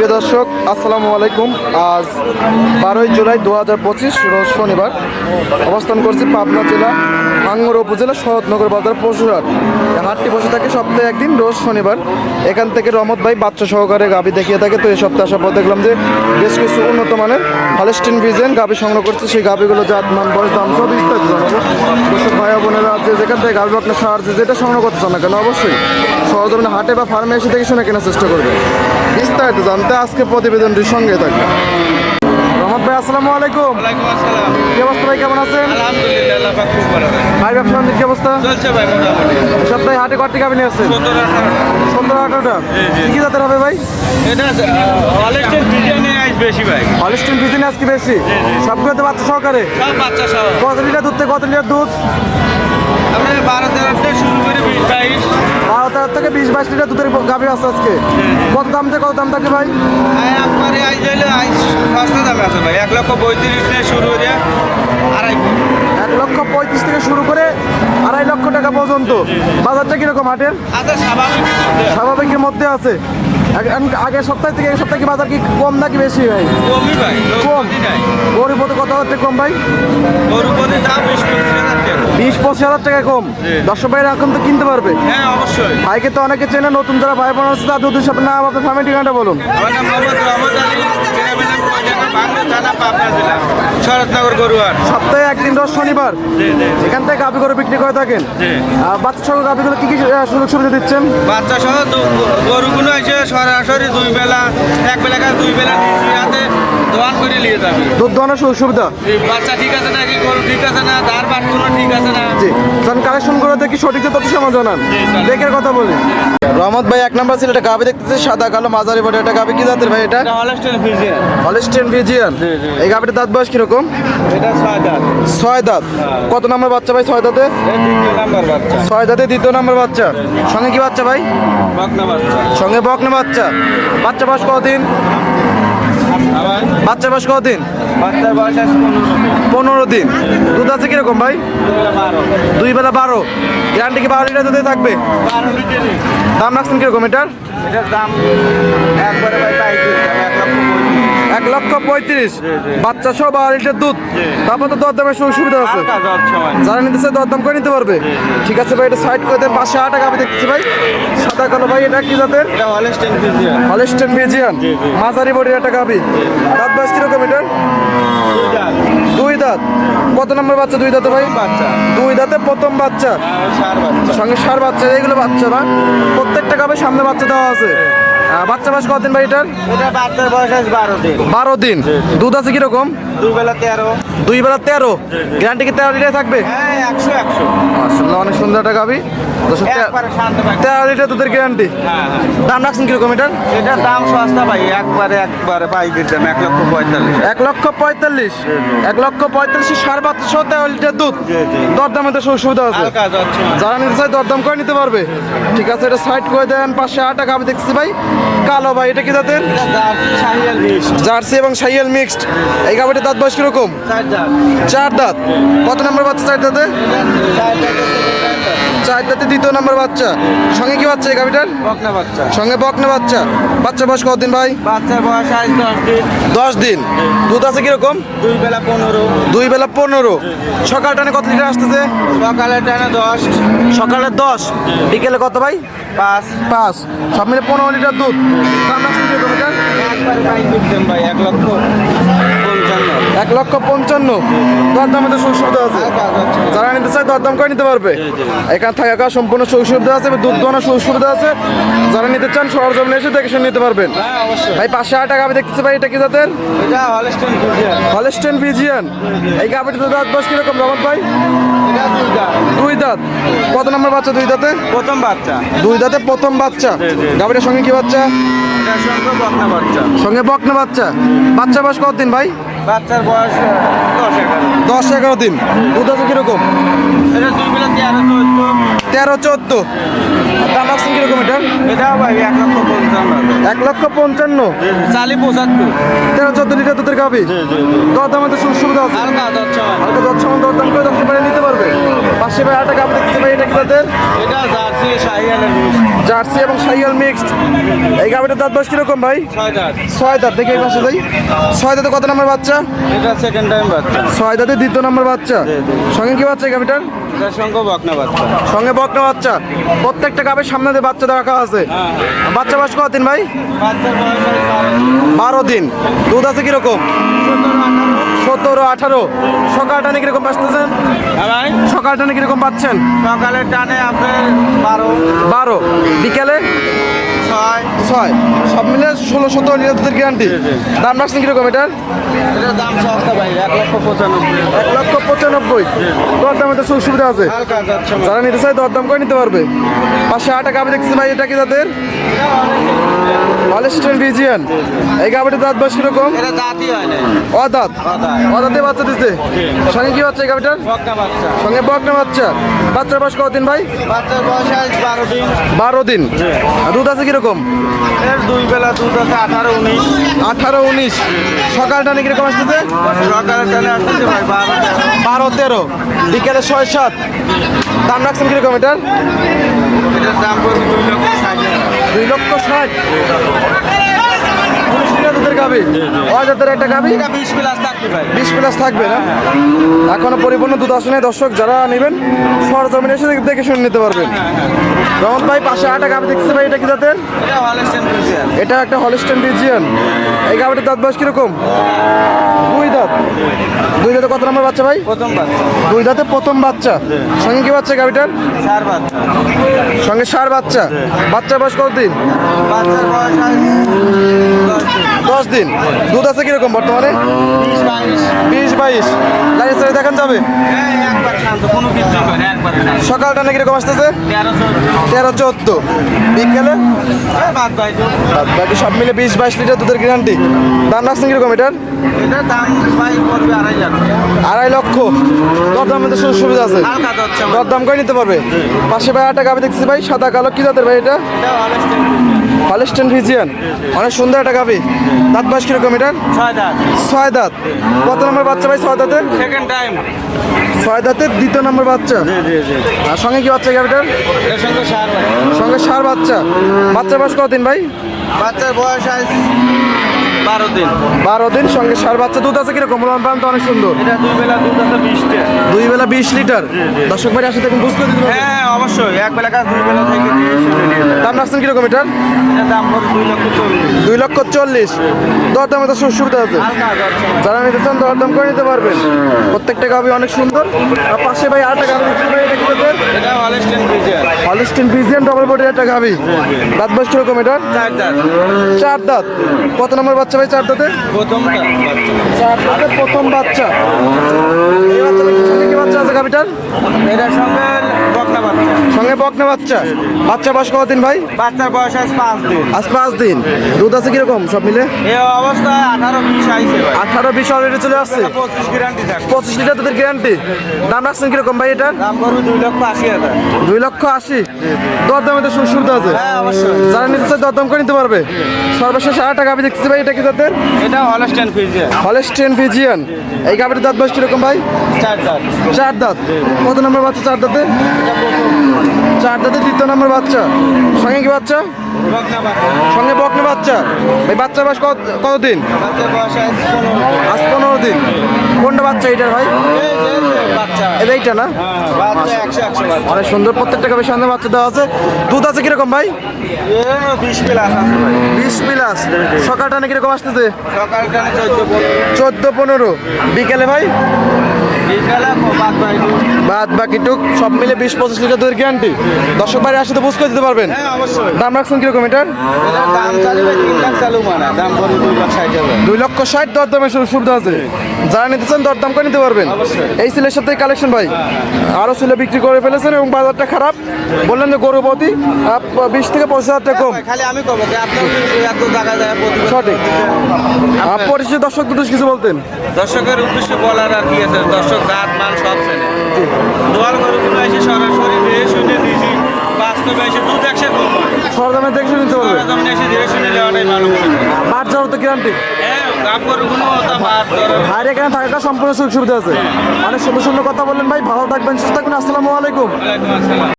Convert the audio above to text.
প্রিয় দর্শক, আসসালামু আলাইকুম। আজ বারোই জুলাই দু হাজার পঁচিশ রোজ শনিবার। অবস্থান করছি পাবনা জেলা ভাঙ্গুর উপজেলা শরৎনগর বাজার পশুহাট। এই হাটটি বসে থাকে সপ্তাহে একদিন, রোজ শনিবার। এখান থেকে রমত ভাই বাচ্চা সহকারে গাভি দেখিয়ে থাকে। তো এই সপ্তাহে আসার পর দেখলাম যে বেশ কিছু উন্নত মানের হলেস্টিন ভিজেন গাভি সংগ্রহ করছে। সেই গাভিগুলো জাত, মান, বয়স, দাম সব বিস্তারিত ভাইয়া বোনেরা যে যেখান থেকে গাভি আপনার সার যে যেটা সংগ্রহ করতে চান না কেন, অবশ্যই সহজমিনে হাটে বা ফার্মে এসে দেখে শুনে কেনার চেষ্টা করবে বিস্তারিত জানতে আজকে প্রতিবেদনটির সঙ্গে থাকবে রহমত ভাই আসসালামু আলাইকুম। কি অবস্থা ভাই কেমন আছেন। ভাই ব্যবসা কি অবস্থা? ভাই মোটামুটি। সপ্তাহে হাটে কটি গাভি নিয়ে আসছেন? সতেরো আঠারোটা। কি কি জাতের হবে ভাই? এটা অলেস্টের বেশি ভাই। হলিস্টিন আজকে বেশি? সবগুলো তো বাচ্চা সহকারে? কত লিটার দুধ থেকে কত লিটার দুধ? বারো তেরো শুরু করে বিশ বাইশ। বাইশ লিটার দুধের গাভি আছে আজকে। কত দাম থেকে কত দাম থাকে ভাই? আপনার এই সস্তা দামে আছে ভাই। এক লক্ষ পঁয়ত্রিশ থেকে শুরু করে আড়াই এক লক্ষ পঁয়ত্রিশ থেকে শুরু করে আড়াই লক্ষ টাকা পর্যন্ত। বাজারটা কীরকম হাটের? স্বাভাবিক স্বাভাবিকের মধ্যে আছে। আগের সপ্তাহ থেকে এই সপ্তাহে কি বাজার কি কম নাকি বেশি ভাই? কমই ভাই কম? গরিব মতো কত হাজার কম ভাই? গরু পথে দাম বিশ পঁচিশ হাজার টাকা কম? দশ ভাইয়ের এখন তো কিনতে পারবে? হ্যাঁ অবশ্যই। ভাইকে তো অনেকে চেনে নতুন যারা ভাই বোন আছে তাদের আপনার নাম আপনার ফ্যামিলি ঠিকানাটা বলুন। আমার নাম মোহাম্মদ রহমত আলী গ্রামের নাম কয়জানা, বাংলা থানা পাবনা জেলা শরৎনগর গরুয়ার। সপ্তাহে একদিন দশ শনিবার? এখান থেকে গাভি গরু বিক্রি করে থাকেন? বাচ্চা সহ গাভিগুলো কি কি সুযোগ সুবিধা দিচ্ছেন? বাচ্চা সহ গরুগুলো এসে সরাসরি দুই বেলা এক বেলা দুই বেলা নিচে হাতে দোয়ান করে নিয়ে যাবে। দুধ দোয়ানোর সুযোগ সুবিধা? বাচ্চা ঠিক আছে নাকি? গরু ঠিক আছে না? বাটগুলো ঠিক আছে না? জি। যখন কালেকশন করে দেখি সঠিক তথ্য সময় জানান। জি, দেখের কথা বলি। রহমত ভাই এক নাম্বার ছিল এটা গাভি দেখতেছে সাদা কালো মাঝারি বডি এটা গাভি কি জাতের ভাই এটা? হলস্টেন ফিজিয়ান জি। এই গাভিটার দাঁত বয়স কীরকম? এটা ছয় দাঁত। ছয় দাঁত। হ্যাঁ। কত নাম্বার বাচ্চা ভাই ছয় দাঁতে? এটা দ্বিতীয় নাম্বার বাচ্চা। ছয় দাঁতে দ্বিতীয় নাম্বার বাচ্চা। সঙ্গে কি বাচ্চা ভাই? সঙ্গে বকনা বাচ্চা। বাচ্চা বয়স কদিন বাচ্চা বয়স কদিন বাচ্চার বয়স পনেরো দিন। দুধ আছে কীরকম ভাই? দুই বেলা বারো। গ্যারান্টি কি বারো লিটার দুধে থাকবে? দাম রাখছেন কীরকম এটার? এটার দাম একবারে ভাই এক লক্ষ পঁয়ত্রিশ। বাচ্চা সহ বারো লিটার দুধ। তারপর তো দরদামের সুযোগ সুবিধা আছে। যারা নিতে চায় দরদাম করে নিতে পারবে। ঠিক আছে ভাই এটা সাইড করে দেন। পাঁচশো টাকা আমি দেখতেছি ভাই। সাদা কালো ভাই এটা কি জাতের? হলস্টেন ফিজিয়ান জি। মাঝারি বডির একটা গাবি দাঁত বয়স কীরকম এটার? দুই দাঁত। কত নম্বর বাচ্চা দুই দাঁতে ভাই? বাচ্চা। দুই দাঁতে প্রথম বাচ্চা। বাচ্চা। সঙ্গে সার বাচ্চা এইগুলো বাচ্চা না? প্রত্যেকটা গাবে সামনে বাচ্চা দেওয়া আছে। বাচ্চা বয়স কতদিন ভাই এটার? এটা বাচ্চার বয়স আছে বারো দিন। বারো দিন। দুধ আছে কীরকম? দুই বেলা তেরো। দুই বেলা তেরো? গ্যারান্টি কি তেরো লিটার থাকবে? হ্যাঁ একশো একশো। অনেক সুন্দর একটা গাবি। তেরো লিটার দুধের গ্যারান্টি হ্যাঁ দাম রাখছেন কীরকম এটার? এটার দাম সস্তা ভাই একবারে একবারে পাইকারি দাম এক লক্ষ পঁয়তাল্লিশ। এক লক্ষ পঁয়তাল্লিশ? এক লক্ষ পঁয়তাল্লিশ সাড়ে পাঁচশো তেরো লিটার দুধ। দরদামে তো সুবিধা আছে। যারা নিতে চায় দরদাম করে নিতে পারবে। ঠিক আছে এটা সাইড করে দেন পাঁচশো আট আমি দেখছি ভাই। কালো ভাই এটা কি জাতের? জার্সি এবং সাইয়াল মিক্সড। এই গাভিটা দাঁত বয়স কীরকম? চার দাঁত। চার দাঁত। কত নম্বর বাচ্চা চার দাঁতে। চার দাঁতের second দাঁত। চার দাঁতে দ্বিতীয় নম্বর বাচ্চা। সঙ্গে কি বাচ্চা এই গাবিটার বকনা বাচ্চা। সঙ্গে বকনা বাচ্চা। বাচ্চা বয়স কতদিন ভাই? বাচ্চার বয়স আজ দশ দিন। দশ দিন। দুধ আছে কীরকম? দুই বেলা পনেরো। দুই বেলা পনেরো। সকাল টানে কত লিটার আসতেছে? সকালে টানে দশ। সকালে দশ। বিকেলে কত ভাই? পাঁচ। পাঁচ। সব মিলে পনেরো লিটার দুধ। দাম রাখছেন কীরকম এটার? একবারে পাইকারি দাম ভাই এক লক্ষ। এক লক্ষ পঞ্চান্ন। দরদামে তো সুবিধা আছে। যারা নিতে চায় দরদাম করে নিতে পারবে। এখানে থাকা সম্পূর্ণ সুযোগ সুবিধা আছে দুধ দোয়ানোর সুযোগ সুবিধা আছে। যারা নিতে চান সরজমিনে এসে দেখে শুনে নিতে পারবেন। ভাই পাঁচশো আট টাকা আমি দেখতেছি ভাই এটা কি জাতের? Holstein Friesian. এই গাবিটা দাঁত বয়স কীরকম রহমত ভাই? দুই দাঁত। কত নম্বর বাচ্চা দুই দাঁতে? প্রথম বাচ্চা দুই দাঁতে প্রথম বাচ্চা। গাবিটার সঙ্গে কি বাচ্চা? সঙ্গে বাচ্চা। সঙ্গে বকনা বাচ্চা। বাচ্চা বয়স কতদিন ভাই? বাচ্চার বয়স দশ এগারো। দশ এগারো দিন। দুধ আছে কীরকম? তেরো চোদ্দ। দাম রাখছেন কীরকম এটা? ভাই এক লক্ষ পঞ্চান্ন এক লক্ষ পঞ্চান্ন? চালি পঁচাত্তর। তেরো চোদ্দ লিটার দুধের গাবি দর দামে তো সুযোগ সুবিধা আছে? হালকা দশ হালকা দর সমান করে দশ পারে নিতে পারবে? পাশে ভাই আটা দেখতে পাই এটা জার্সি এবং সাইয়াল মিক্সড। এই গাবিটার দাঁত বয়স কীরকম ভাই? ছয় দাঁত। ছয় দাঁত দেখে এই পাশে যাই। ছয় দাঁতে কত নম্বর বাচ্চা? এটা সেকেন্ড টাইম বাচ্চা। ছয় দাঁতে দ্বিতীয় নম্বর বাচ্চা? সঙ্গে কি বাচ্চা এই গাবিটার? সঙ্গে বকনা বাচ্চা। সঙ্গে বকনা বাচ্চা। প্রত্যেকটা গাবের সামনে দিয়ে বাচ্চা রাখা আছে। বাচ্চা বয়স কতদিন ভাই। বারো দিন। দুধ আছে কীরকম? সতেরো আঠারো। সকাল টানে কীরকম বাঁচতেছেন? হ্যাঁ সকাল টানে কীরকম পাচ্ছেন সকালের টানে আপনার বারো। বারো। বিকেলে? ছয়। ছয়। সব মিলে ষোলো সতেরো লিটার দুধের গ্যারান্টি দাম রাখছেন কীরকম এটার? এটার দাম সস্তা ভাই এক লক্ষ পঁচানব্বই। এক লক্ষ পঁচানব্বই। তো সুযোগ সুবিধা আছে। হালকা যারা নিতে চায় দর দাম করে নিতে পারবে। পাশে আটা গাবি দেখছি ভাই এটা কি তাদের হলস্টেন রিজিয়ান এই গাবিটার দাঁত বয়স কীরকম? অদাঁত। অদাঁত। বাচ্চা দিচ্ছে সঙ্গে কি বাচ্চা এই গাবিটার? সঙ্গে বকনা বাচ্চা। বাচ্চার বয়স কতদিন ভাই? বারো দিন। দুধ আছে কীরকম? দুই বেলা দুধ আছে আঠারো উনিশ। আঠারো উনিশ। সকাল টানে কীরকম আসতেছে? বারো তেরো। বিকেলে ছয় সাত। দাম রাখছেন কীরকম এটার? দুই লক্ষ ষাট হাজার। দুই লক্ষ ষাট উনিশ লিটার দুধের গাবি? অজাতের একটা গাবি? বিশ প্লাস থাকবে বিশ প্লাস থাকবে না? এখনও পরিপূর্ণ দুধ আসনে। দর্শক যারা নেবেন সরজমিনে এসে দেখে শুনে নিতে পারবেন। রহমত ভাই পাশে আটা গাবি দেখতে ভাই এটা কি জাতের? এটা হলেস্টেন ফ্রিজিয়ান এটা একটা হলিস্টেন রিজিয়ান এই গাবিটার দাঁত বয়স কীরকম? দুই দাঁত। দুই দাঁতে কত নম্বর বাচ্চা ভাই? প্রথম বাচ্চা। দুই দাঁতে প্রথম বাচ্চা। সঙ্গে কি বাচ্চা গাবিটার? চার বাচ্চা। সঙ্গে সার বাচ্চা। বাচ্চার বয়স কত দিন বাচ্চার বয়স দশ দিন? দুধ আছে কীরকম বর্তমানে বিশ বাইশ বিশ বাইশ সাইড দেখান যাবে সকালটা টানে কীরকম আসতেছে? তেরো চোদ্দ। বিকেলে? বাকি সব মিলে বিশ বাইশ লিটার দুধের গ্যারান্টি। দাম রাখছেন কীরকম এটার? আড়াই লক্ষ। দর দামে তো সুযোগ সুবিধা আছে। হালকা দচ্ছে দর দাম করে নিতে পারবে। পাশে ভাই আটা গাবি দেখছি ভাই সাদা কালো। কি জাতের ভাই এটা? হলিস্টেন ভিজিয়ান অনেক সুন্দর একটা গাবি দাঁত বয়স কীরকম এটার? ছয় দাঁত। ছয় দাঁত। কত নম্বর বাচ্চা ভাই ছয় দাঁতে। Second time. ছয় দাঁতের দ্বিতীয় নম্বর বাচ্চা? আর সঙ্গে কি বাচ্চা গাবিটার এর সঙ্গে সার সঙ্গে সার বাচ্চা। বাচ্চার বয়স কতদিন ভাই? বাচ্চার বয়স আজ বারো দিন। বারো দিন সঙ্গে সার বাচ্চা। দুধ আছে কীরকম? পালান তো অনেক সুন্দর। এটা দুই বেলা দুধ আছে বিশটা দুই বেলা বিশ লিটার? দর্শক ভাই আসে দেখুন বুঝতে দিতে হ্যাঁ অবশ্যই। এক বেলা কাজ দুই বেলা থেকে দাম রাখছেন কীরকম এটার? এটার দাম দুই লক্ষ চল্লিশ। দুই লক্ষ চল্লিশ। দরদামে তো সুবিধা আছে। যারা নিতে চান দর দাম করে নিতে পারবেন। প্রত্যেকটা গাবি অনেক সুন্দর। আর পাশে ভাই আটটা গাবি এটা কি জাতের? এটা Holstein Friesian Holstein Friesian double বডির একটা গাবি। দাঁত বয়স কীরকম এটার? চার দাঁত। চার দাঁত। কত নম্বর বাচ্চা ভাই চারটাতে প্রথম প্রথম বাচ্চা এই বাচ্চাটার সঙ্গে কি বাচ্চা আছে গাবিটার এটার সঙ্গে বকনা বাচ্চা। সঙ্গে বকনা বাচ্চা? বাচ্চা বয়স কতদিন ভাই? বাচ্চার বয়স আজ পাঁচ দিন। আজ পাঁচ দিন। দুধ আছে কীরকম সব মিলে? এই অবস্থায় আঠারো বিশ আইছে আঠারো বিশ অলরেডি চলে আসছে? পঁচিশ গ্যারান্টি পঁচিশ লিটার দুধের গ্যারান্টি দাম রাখছেন কীরকম ভাই এটার? দাম পড়বে দুই লক্ষ আশি হাজার। দুই লক্ষ আশি? দর দামে তো সুবিধা আছে। হ্যাঁ অবশ্যই। যারা নিতে চায় দর দাম করে নিতে পারবে। সর্বশেষ আট টাকা আমি দেখতে ভাই এটা কি জাতের? এটা হলেস্টেন ফ্রিজিয়ান হলেস্টেন ফিজিয়ান এই গাবির দাঁত বয়স কীরকম ভাই? চার দাঁত। চার দাঁত। কত নম্বর বাচ্চা চার দাঁতে চার দাঁতে দ্বিতীয় নম্বর বাচ্চা। সঙ্গে কি বাচ্চা? সঙ্গে বকনে বাচ্চা। এই বাচ্চার বয়স কত কতদিন? আজ পনেরো দিন। কোনটা বাচ্চা এটার ভাই? এইটা না? অনেক সুন্দর প্রত্যেকটা গাবির সামনে বাচ্চা দেওয়া আছে। দুধ আছে কীরকম ভাই? বিশ প্লাস। বিশ সকালটা কীরকম আসতেছে? সকাল চোদ্দ পনেরো। বিকেলে ভাই? বিশ বাদ বাকিটুক সব মিলে বিশ পঁচিশ লিটার দুধের গ্যারান্টি দর্শক ভাই আসলে বুঝ করে দিতে পারবেন। হ্যাঁ দাম রাখছেন কীরকম এটার? দুই লক্ষ ষাট দরদামের সুবিধা আছে। যারা নিতে চান দরদাম করে নিতে পারবেন। এই সিলের সাথে কালেকশন ভাই। আরও সিলে বিক্রি করে ফেলেছেন এবং বাজারটা খারাপ। বললেন যে গরুপতি বিশ থেকে পঁচিশ হাজার টাকা কম। ভাই, খালি আমি আপনার প্রতি সঠিক। পরিচিত দর্শক দুটো কিছু বলতেন। দর্শকের উদ্দেশ্যে বলার আর কি আছে? দর্শক জাত মান সব চেনে দোয়াল গরুগুলো এসে সরাসরি ধীরে শুনে দিয়েছি বাস্তবে এসে দুধ একশো কম হয় সরদামে দেখে নিতে পারবে সরজমিনে এসে ধীরে শুনে নেওয়াটাই ভালো যাওয়ার তো গ্যারান্টি। হ্যাঁ বাদ ভাইয়ের এখানে সম্পূর্ণ সুযোগ সুবিধা আছে অনেক সুন্দর সুন্দর কথা বললেন ভাই ভালো থাকবেন সুস্থ থাকবেন আসসালামু আলাইকুম।